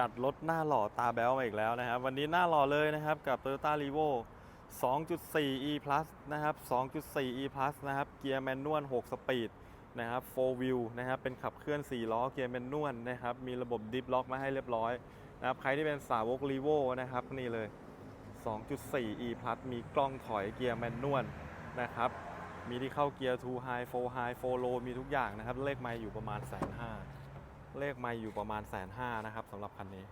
จัดรถหน้าหล่อตาแบ๊วมาอีกแล้วนะครับ วันนี้หน้าหล่อเลยนะครับกับ Toyota r e v o 2.4 e plus นะครับ 2.4 e plus นะครับ เกียร์แมนนวล 6 สปีดนะครับ 4 wheel นะครับ เป็นขับเคลื่อน 4 ล้อ เกียร์แมนนวลนะครับ มีระบบดิฟล็อกมาให้เรียบร้อยนะครับ ใครที่เป็นสาวก r e v o นะครับ นี่เลย 2.4 e plus มีกล้องถอยเกียร์แมนนวลนะครับ มีที่เข้าเกียร์ 2 high 4 high 4 low มีทุกอย่างนะครับ เลขไมล์อยู่ประมาณแสนห้า เลขไม่อยู่ประมาณแสนห้านะครับสำหรับคันนี้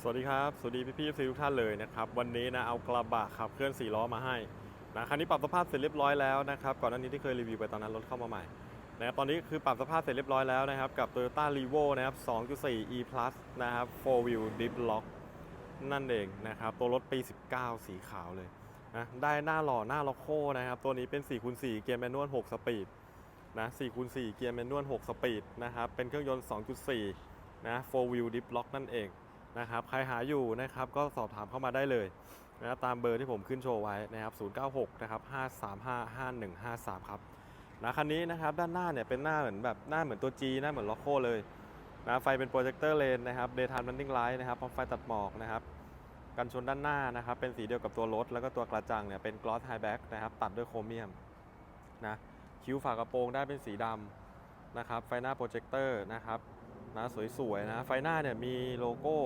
สวัสดีครับ สวัสดีพี่พี่ซีทุกท่านเลยนะครับ วันนี้นะเอากระบะขับเคลื่อน4ล้อมาให้นะคันนี้ปรับสภาพเสร็จเรียบร้อยแล้วนะครับก่อนหน้านี้ที่เคยรีวิวไปตอนนั้นรถเข้ามาใหม่นะครับตอนนี้คือปรับสภาพเสร็จเรียบร้อยแล้วนะครับกับ Toyota r e v o นะครับ 2.4 e plus นะครับ4 wheel diff lock นั่นเองนะครับ ตัวรถปี 19 สีขาวเลยนะได้หน้าหล่อหน้าล็อกโคนะครับ ตัวนี้เป็น4คูณ4เกียร์แมนนวล6สปีด นะ4คูณ4เกียร์แมนนวล 6 สปีดนะครับ เป็นเครื่องยนต์ 2.4 นะ 4 wheel dip lock นั่นเองนะครับ ใครหาอยู่นะครับก็สอบถามเข้ามาได้เลยนะตามเบอร์ที่ผมขึ้นโชว์ไว้นะครับ 096 นะครับ 535 5153 ครับนะคันนี้นะครับด้านหน้าเนี่ยเป็นหน้าเหมือนแบบหน้าเหมือนตัว G หน้าเหมือนล็อกโคเลยนะไฟเป็นโปรเจคเตอร์เลนนะครับ daytime running light นะครับพร้อมไฟตัดหมอกนะครับกันชนด้านหน้านะครับ เป็นสีเดียวกับตัวรถ แล้วก็ตัวกระจังเนี่ยเป็น gloss high back นะครับ ตัดด้วยโครเมียมนะ คิ้วฝากระโปรงได้เป็นสีดำนะครับ ไฟหน้าโปรเจคเตอร์นะครับนะสวยๆนะ ไฟหน้าเนี่ยมีโลโก้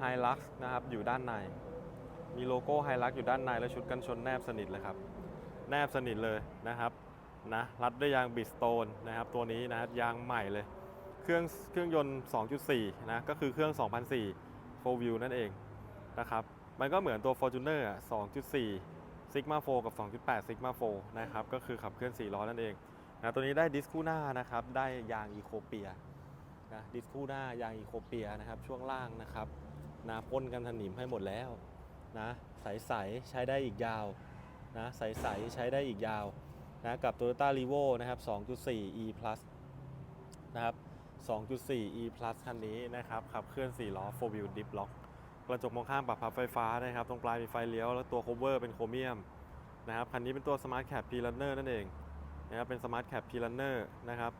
Hilux นะครับอยู่ด้านใน มีโลโก้ Hilux อยู่ด้านใน และชุดกันชนแนบสนิทเลยครับ แนบสนิทเลยนะครับนะรัดด้วยยางบิสโตนนะครับ ตัวนี้นะยางใหม่เลย เครื่องเครื่องยนต์ 2.4 นะ ก็คือเครื่อง 2004 4 wheel นั่นเองนะครับ มันก็เหมือนตัว Fortuner อะ2.4 Sigma 4 กับ 2.8 Sigma 4นะครับ ก็คือขับเคลื่อน 4 ล้อนั่นเองนะตัวนี้ได้ดิสคู่หน้านะครับ ได้ยางอีโคเปียนะดิสคู่หน้ายางอีโคเปียนะครับ ช่วงล่างนะครับนะพ่นกันถนิมให้หมดแล้วนะใสๆใช้ได้อีกยาวนะใสๆใช้ได้อีกยาวนะกับ Toyota r e v o นะครับ 2.4 e plus นะครับ 2.4 e plus คันนี้นะครับขับเคลื่อน 4 ล้อ 4 wheel dip lock กระจกมองข้างปรับพับไฟฟ้านะครับ ตรงปลายมีไฟเลี้ยวแล้วตัว cover เป็นโครเมียมนะครับคันนี้เป็นตัว Smart Cap P Runner นั่นเองนะครับเป็น Smart Cap P Runner นะครับ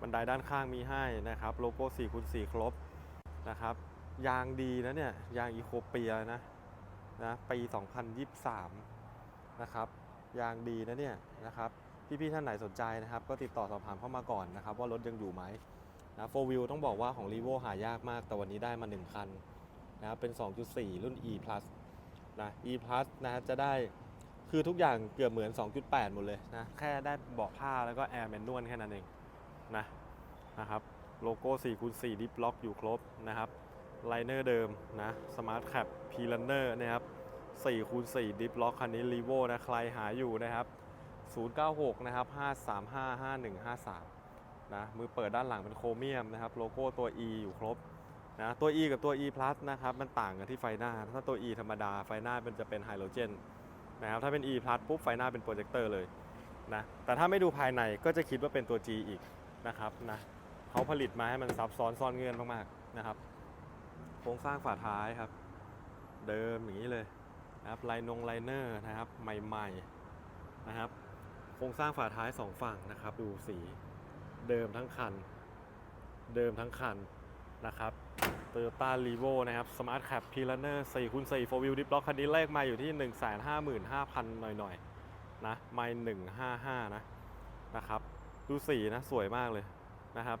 บันไดด้านข้างมีให้นะครับโลโก้4คูณ4ครบนะครับยางดีนะเนี่ยยางอีโคเปียนะนะปี 2023 นะครับยางดีนะเนี่ยนะครับพี่ๆท่านไหนสนใจนะครับก็ติดต่อสอบถามเข้ามาก่อนนะครับว่ารถยังอยู่ไหมนะโฟวิวต้องบอกว่าของ r e v o หายากมากแต่วันนี้ได้มา 1 คัน นะครับเป็น 2.4 รุ่น E plus นะ E plus นะฮะจะได้คือทุกอย่างเกือบเหมือน 2.8 หมดเลยนะแค่ได้เบาะผ้าแล้วก็แอร์แมนนวลแค่นั้นเองนะนะครับโลโก้4คูณ4ดิฟล็อกอยู่ครบนะครับไลเนอร์เดิมนะ Smart Cap P Runner นอร์นะครับ4คูณ4ดิฟล็อกคันนี้ r e v o นะใครหาอยู่นะครับ 096 นะครับ 535 5153 นะมือเปิดด้านหลังเป็นโครเมียมนะครับ โลโก้ตัว E อยู่ครบ นะตัว E กับตัว E plus นะครับมันต่างกันที่ไฟหน้า ถ้าตัว E ธรรมดาไฟหน้ามันจะเป็นไฮโดรเจนนะครับถ้าเป็น E plus ปุ๊บไฟหน้าเป็นโปรเจคเตอร์เลยนะแต่ถ้าไม่ดูภายในก็จะคิดว่าเป็นตัว G อีกนะครับนะเขาผลิตมาให้มันซับซ้อนซ่อนเงื่อนมากๆนะครับโครงสร้างฝาท้ายครับ เดิมอย่างนี้เลยนะครับไลนงไลเนอร์นะครับใหม่ๆนะครับโครงสร้างฝาท้ายสองฝั่งนะครับ ดูสีเดิมทั้งคัน เดิมทั้งคันนะครับ Toyota r e v o นะครับ Smart Cap P Runner 4คูณ4 4 wheel dip lock คันนี้เลขมาอยู่ที่ 155,000 หน่อยๆ นะไม่155 นะ นะครับ ดูสีนะ สวยมากเลยนะครับ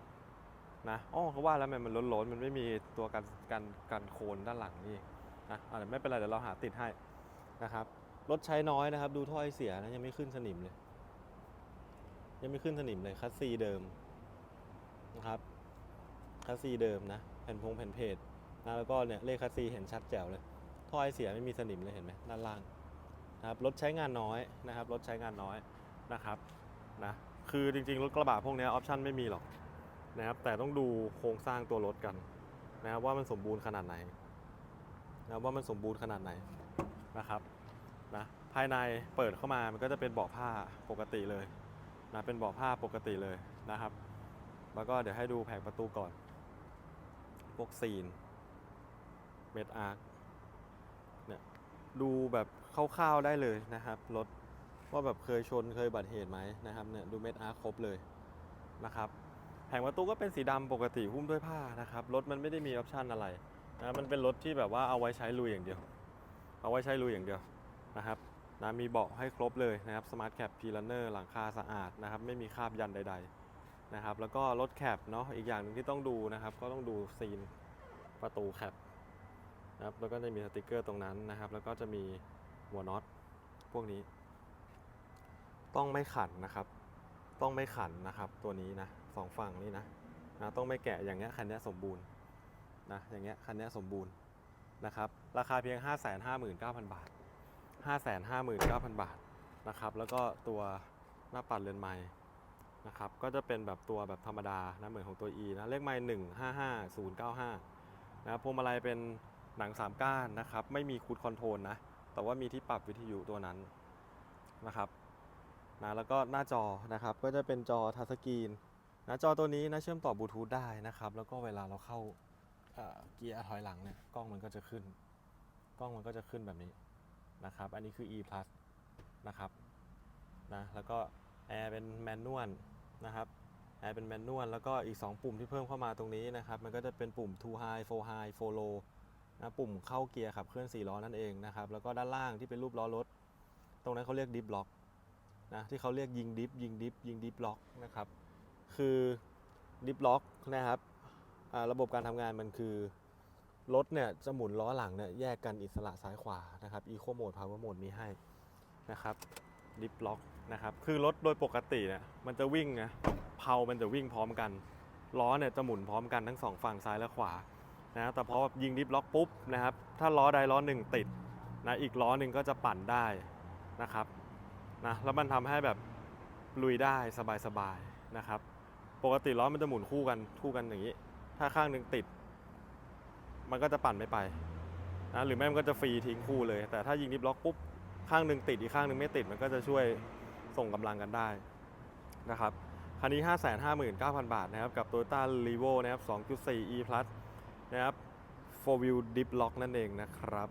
นะอ๋อเขาว่าแล้วมันมันล้นๆ มันไม่มีตัวกันกันกันโคนด้านหลังนี่นะอะไม่เป็นไร เดี๋ยวเราหาติดให้นะครับ รถใช้น้อยนะครับ ดูถ้อยเสียนะ ยังไม่ขึ้นสนิมเลย ยังไม่ขึ้นสนิมเลยคัสซีเดิมนะครับ คัสซีเดิมนะ แผ่นพงแผ่นเพจนะแล้วก็เนี่ยเลขคัสซีเห็นชัดแจ๋วเลยถ้อยเสียไม่มีสนิมเลยเห็นไหมด้านล่างนะครับรถใช้งานน้อยนะครับรถใช้งานน้อยนะครับนะคือจริงๆ รถกระบะพวกนี้ออปชั่นไม่มีหรอกนะครับแต่ต้องดูโครงสร้างตัวรถกันนะครับว่ามันสมบูรณ์ขนาดไหนนะครับว่ามันสมบูรณ์ขนาดไหนนะครับนะภายในเปิดเข้ามามันก็จะเป็นเบาะผ้าปกติเลยนะเป็นเบาะผ้าปกติเลยนะครับ แล้วก็เดี๋ยวให้ดูแผงประตูก่อน พวกซีน เมดอาร์คเนี่ยดูแบบคร่าวๆได้เลยนะครับ รถว่าแบบเคยชนเคยบัติเหตุไหมนะครับเนี่ยดูเมดอาร์คครบเลยนะครับแผงประตูก็เป็นสีดำปกติหุ้มด้วยผ้านะครับรถมันไม่ได้มีออปชันอะไรนะมันเป็นรถที่แบบว่าเอาไว้ใช้ลุยอย่างเดียว เอาไว้ใช้ลุยอย่างเดียวนะครับนะมีเบาะให้ครบเลยนะครับ Smart Cap p l a n n e r หลังคาสะอาดนะครับ ไม่มีคราบยันใด ๆ นะครับแล้วก็รถแคปเนาะอีกอย่างหนึ่งที่ต้องดูนะครับ ก็ต้องดูซีนประตูแคปนะครับแล้วก็จะมีสติกเกอร์ตรงนั้นนะครับ แล้วก็จะมีหัวน็อตพวกนี้ ต้องไม่ขันนะครับ ต้องไม่ขันนะครับ ตัวนี้นะสองฝั่งนี้นะนะต้องไม่แกะอย่างเงี้ยคันนี้สมบูรณ์นะอย่างเงี้ยคันนี้สมบูรณ์นะครับ ราคาเพียง 559,000 บาท 559,000 บาทนะครับ แล้วก็ตัวหน้าปัดเรือนไม้ นะครับก็จะเป็นแบบตัวแบบธรรมดานะเหมือนของตัว E นะเลขไม้155095นะครับพวงมาลัยเป็นหนัง3ก้านนะครับไม่มีคูดคอนโทรลนะแต่ว่ามีที่ปรับวิทยุตัวนั้นนะครับนะแล้วก็หน้าจอนะครับก็จะเป็นจอทัชสกรีนนะจอตัวนี้นะเชื่อมต่อบลูทูธได้นะครับแล้วก็เวลาเราเข้าเกียร์ถอยหลังเนี่ยกล้องมันก็จะขึ้น กล้องมันก็จะขึ้นแบบนี้นะครับ อันนี้คือ e plus นะครับนะแล้วก็ แอร์เป็นแมนนวลนะครับแอร์เป็นแมนนวลแล้วก็อีก 2 ปุ่มที่เพิ่มเข้ามาตรงนี้นะครับ มันก็จะเป็นปุ่ม2 high 4 high 4 low นะปุ่มเข้าเกียร์ขับเคลื่อน4ล้อนั่นเองนะครับ แล้วก็ด้านล่างที่เป็นรูปล้อรถ ตรงนั้นเขาเรียกดิฟล็อกนะที่เขาเรียกยิงดิฟยิงดิฟยิงดิฟล็อกนะครับ คือดิฟล็อกนะครับระบบการทำงานมันคือ รถเนี่ยจะหมุนล้อหลังเนี่ยแยกกันอิสระซ้ายขวานะครับอีโคโหมดพาวเวอร์โหมดมีให้นะครับดิฟล็อก นะครับ คือรถโดยปกติเนี่ยมันจะวิ่งนะเพามันจะวิ่งพร้อมกันล้อเนี่ยจะหมุนพร้อมกันทั้งสองฝั่งซ้ายและขวานะแต่พอยิงดิฟล็อกปุ๊บนะครับ ถ้าล้อใดล้อหนึ่งติดนะอีกล้อหนึ่งก็จะปั่นได้นะครับนะแล้วมันทำให้แบบลุยได้สบายๆนะครับ ปกติล้อมันจะหมุนคู่กันคู่กันอย่างนี้ ถ้าข้างหนึ่งติด มันก็จะปั่นไม่ไปนะหรือไม่มันก็จะฟรีทิ้งคู่เลย แต่ถ้ายิงดิฟล็อกปุ๊บข้างหนึ่งติดอีกข้างหนึ่งไม่ติดมันก็จะช่วย ส่งกำลังกันได้นะครับคันนี้ 559,000 บาทนะครับ กับ Toyota r e v o นะครับ 2.4 e plus นะครับ4 wheel deep lock นั่นเองนะครับ